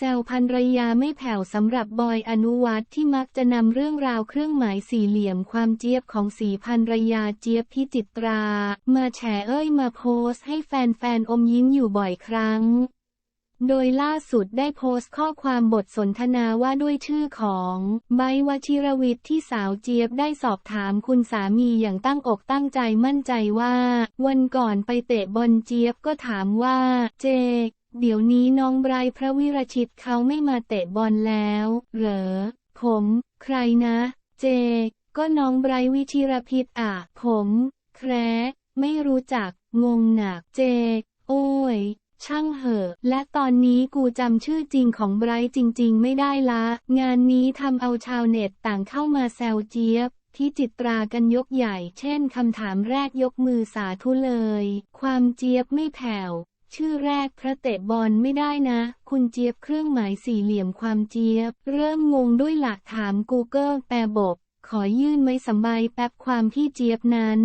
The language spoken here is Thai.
ซวพันรยาไม่แผ่วสำหรับบอยอนุวัฒน์ที่มักจะนำเรื่องราวเครื่องหมายสี่เหลี่ยมความเจี๊ยบของสีพันรยาเจี๊ยบพิจิตรา มาแฉเอ้ยมาโพสต์ให้แฟนๆอมยิ้มอยู่บ่อยครั้ง โดยล่าสุดได้โพสต์ข้อความบทสนทนาว่าด้วยชื่อของไบวชิรวิทย์ที่สาวเจี๊ยบได้สอบถามคุณสามีอย่างตั้งอกตั้งใจมั่นใจว่า วันก่อนไปเตะบอลเจี๊ยบก็ถามว่า เจ เดี๋ยวนี้น้องไบรท์พระวิรชิตเขาไม่มาเตะบอลแล้ว เหรอ ผม ใครนะ เจ ก็น้องไบรท์วิชิรพิษอะ ผม แคร์ไม่รู้จัก งงหนัก เจ โอ้ย ช่างเหอะ และตอนนี้กูจำชื่อจริงของไบรท์จริง ๆ ไม่ได้ละ งานนี้ทำเอาชาวเน็ตต่างเข้ามาแซวเจี๊ยบที่จิตรากันยกใหญ่ เช่นคำถามแรกยกมือสาธุเลย ความเจี๊ยบไม่แผ่ว ชื่อแรกพระเตะบอลไม่ได้นะ คุณเจี๊ยบเครื่องหมายสี่เหลี่ยมความเจี๊ยบ เริ่มงงด้วยหลักถาม Google แปลบบ ขอยื่นไม้สำบายแป๊บความพี่เจี๊ยบนั้น